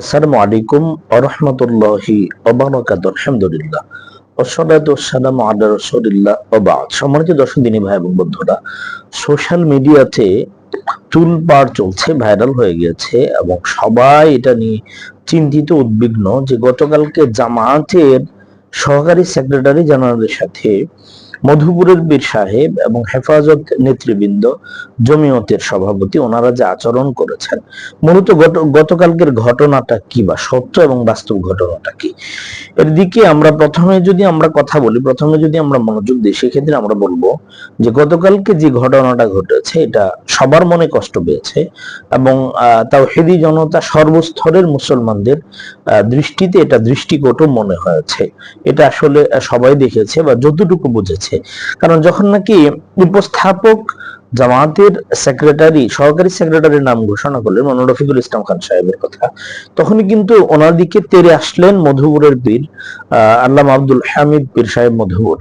আসসালামু আলাইকুম আরহামতুল্লাহি ওবারাকাত আলহামদুলিল্লাহ। ওয়াসসালামু আলা রাসূলিল্লাহ ওয়া বা'দ। সম্মানিত দর্শক, দিনী ভাই এবং বন্ধুরা, সোশ্যাল মিডিয়াতে তুলপাড় চলছে, ভাইরাল হয়ে গিয়েছে এবং সবাই এটা নিয়ে চিন্তিত, উদ্বিগ্ন যে গতকালকে জামায়াতের সহকারী সেক্রেটারি জেনারেলের সাথে মধুপুরের বীর সাহেব এবং হেফাজত নেতৃবৃন্দ, জমিয়তের সভাপতি, ওনারা যে আচরণ করেছেন, মূলত গতকালকের ঘটনাটা কি বা সত্য এবং বাস্তব ঘটনাটা কি? এর দিকে আমরা প্রথমে যদি আমরা কথা বলি, প্রথমে যদি আমরা মনোযোগ দিই, সেক্ষেত্রে আমরা বলব যে গতকালকে যে ঘটনাটা ঘটেছে, এটা সবার মনে কষ্ট পেয়েছে এবং তাও হেদি জনতা সর্বস্তরের মুসলমানদের দৃষ্টিতে এটা দৃষ্টিকটু মনে হয়েছে। এটা আসলে সবাই দেখেছে বা যতটুকু বুঝেছে। কারণ যখন নাকি উপস্থাপক জামাতের সেক্রেটারি সহকারী সেক্রেটারির নাম ঘোষণা করলেন মনোর রফিকুল ইসলাম খান সাহেবের কথা, তখনই কিন্তু ওনার দিকে তেরে আসলেন মধুপুরের পীর আহ, আল্লামা আব্দুল হামিদ পীর সাহেব মধুপুর।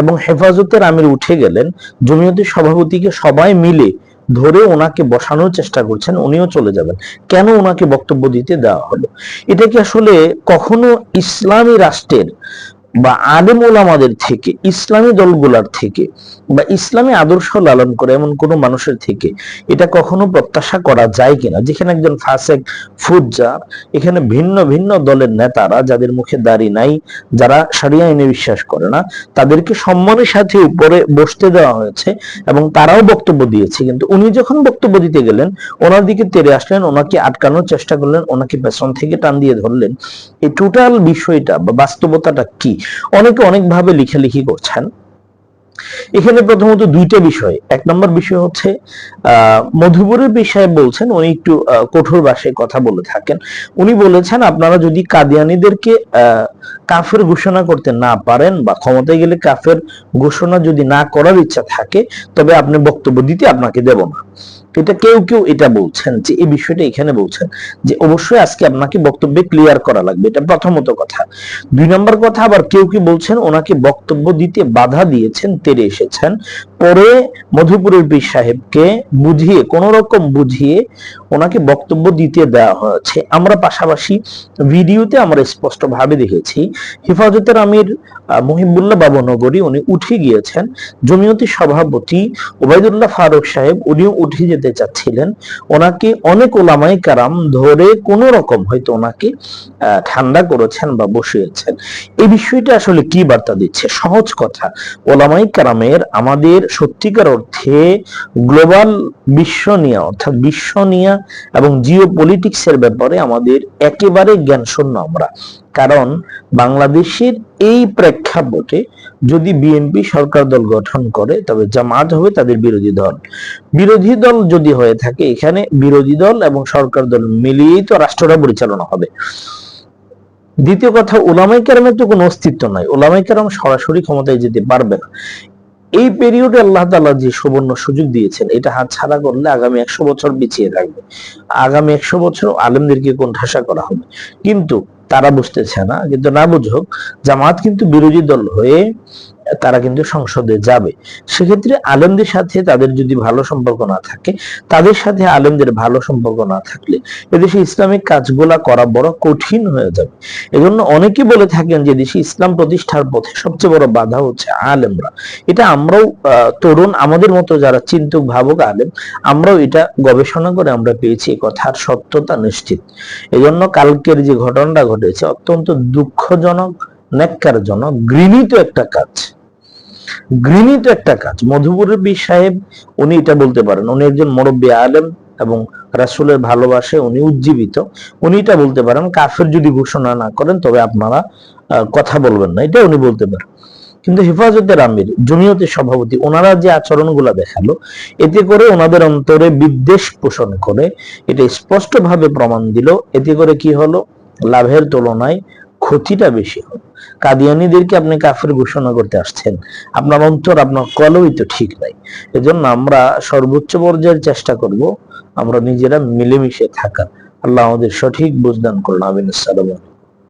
এবং হেফাজতের আমির উঠে গেলেন জমিয়তের সভাপতিকে সবাই মিলে ধরে ওনাকে বসানোর চেষ্টা করছেন, উনিও চলে যাবেন। কেন ওনাকে বক্তব্য দিতে দেওয়া হলো? এটা কি আসলে কখনো ইসলামী রাষ্ট্রের বা আলেম ওলামাদের থেকে, ইসলামী দলগুলার থেকে বা ইসলামী আদর্শ লালন করে এমন কোন মানুষের থেকে এটা কখনো প্রত্যাশা করা যায় কিনা? যেখানে একজন ফাসেক ফুজ্জার, এখানে ভিন্ন ভিন্ন দলের নেতারা যাদের মুখে দাড়ি নাই, যারা সারিয়া আইনে বিশ্বাস করে না, তাদেরকে সম্মানের সাথে উপরে বসতে দেওয়া হয়েছে এবং তারাও বক্তব্য দিয়েছে। কিন্তু উনি যখন বক্তব্য দিতে গেলেন, ওনার দিকে তেরে আসলেন, ওনাকে আটকানোর চেষ্টা করলেন, ওনাকে পেছন থেকে টান দিয়ে ধরলেন। এই টোটাল বিষয়টা বা বাস্তবতাটা কি? অনেকে অনেকভাবে লিখালিখি করছেন। এখানে প্রথমত দুইটা বিষয়। এক নম্বর বিষয় হচ্ছে মধুপুরের বিষয়ে বলছেন, উনি একটু কঠোর ভাষায় কথা বলে থাকেন। উনি বলেছেন, আপনারা যদি কাদিয়ানিদেরকে কাফের ঘোষণা করতে না পারেন বা ক্ষমতায় গেলে কাফের ঘোষণা যদি না করার ইচ্ছা থাকে, তবে আপনি বক্তব্য দিতে আপনাকে দেব না। এটা কেউ কেউ এটা বলছেন, যে এই বিষয়টা এখানে বলছেন, যে অবশ্যই আজকে আপনাকে বক্তব্যে ক্লিয়ার করা লাগবে, এটা প্রথমত কথা। দুই নম্বর কথা, আবার কেউ কি বলছেন ওনাকে বক্তব্য দিতে বাধা দিয়েছেন, তেরে এসেছেন। পরে মধুপুরের পীর সাহেবকে বুঝিয়ে কোন রকম বুঝিয়ে ওনাকে বক্তব্য দিতে দেওয়া হয়েছে। আমরা পাশাপাশি ভিডিওতে আমরা স্পষ্ট ভাবে দেখেছি হেফাজতের আমির মহিবুল্লাহ বাবু নগরী, উনি উঠে গিয়েছেন। জমিয়তি সভাপতি ওবায়দুল্লাহ ফারুক সাহেব, উনিও উঠে যেতে চাচ্ছিলেন ওনাকে অনেক ওলামাই কারাম ধরে কোন রকম হয়তো ওনাকে ঠান্ডা করেছেন বা বসিয়েছেন। এই বিষয়টা আসলে কি বার্তা দিচ্ছে? সহজ কথা, ওলামাই কারামের আমাদের সত্যিকার অর্থে গ্লোবাল বিশ্ব নিয়ে, অর্থাৎ বিশ্ব নিয়ে এবং জিও পলিটিক্সের ব্যাপারে আমাদের একেবারে জ্ঞান শূন্য আমরা। কারণ বাংলাদেশের এই প্রেক্ষাপটে যদি বিএনপি সরকার দল গঠন করে, তবে জামাত হবে তাদের বিরোধী দল। বিরোধী দল যদি হয়ে থাকে, এখানে বিরোধী দল এবং সরকার দল মিলিয়েই তো রাষ্ট্রটা পরিচালনা হবে। দ্বিতীয় কথা, ওলামাই কেরামের তো কোনো অস্তিত্ব নাই। ওলামাই কেরাম সরাসরি ক্ষমতায় যেতে পারবে না। এই পিরিয়ডে আল্লাহ তাআলা যে সুবর্ণ সুযোগ দিয়েছেন, এটা হাত ছাড়া করলে আগামী একশো বছর পিছিয়ে থাকবে। আগামী একশো বছর আলেমদেরকে কোণঠাসা করা হবে। কিন্তু তারা বুঝতেছে না, কিন্তু না বুঝুক, জামাত কিন্তু বিরোধী দল হয়ে তারা কিন্তু সংসদে যাবে। সেক্ষেত্রে আলেমদের সাথে তাদের যদি ভালো সম্পর্ক না থাকে, তাদের সাথে আলেমদের ভালো সম্পর্ক না থাকলে এদেশে ইসলামিক কাজগুলা করা বড় কঠিন হয়ে যাবে। এজন্য অনেকে বলে থাকেন যে দেশে ইসলাম প্রতিষ্ঠার পথে সবচেয়ে বড় বাধা হচ্ছে আলেমরা। এটা আমরাও তরুণ, আমাদের মতো যারা চিন্তক, ভাবক আলেম, আমরাও এটা গবেষণা করে আমরা পেয়েছি কথার সত্যতা নিশ্চিত। এজন্য কালকের যে ঘটনাটা ঘটেছে, অত্যন্ত দুঃখজনক, ন্যাক্কারজনক, ঘৃণিত একটা কাজ। ঘৃণিত একটা কাজ। মধুপুরের বীর সাহেব, উনি এটা বলতে পারেন, উনি একজন মুরব্বী আলেম এবং রাসূলের ভালোবাসে উনি উজ্জীবিত। উনি এটা বলতে পারেন, কাফের যদি ঘোষণা না করেন, তবে আপনারা কথা বলবেন না। এটা উনি বলতে পারেন। কিন্তু হেফাজতের আমির জমিয়তের সভাপতি, ওনারা যে আচরণ আচরণগুলো দেখাল, এতে করে ওনাদের অন্তরে বিদ্বেষ পোষণ করে, এটা স্পষ্ট ভাবে প্রমাণ দিল। এতে করে কি হলো? লাভের তুলনায় ক্ষতিটা বেশি। কাদিয়ানিদেরকে আপনি কাফের ঘোষণা করতে আসছেন। আপনার অন্তর, আপনার কলই তো ঠিক নাই। এজন্য আমরা সর্বোচ্চ পর্যায়ের চেষ্টা করব আমরা নিজেরা মিলেমিশে থাকা। আল্লাহ আমাদের সঠিক বুঝদান করুন। আমিন। আসসালামু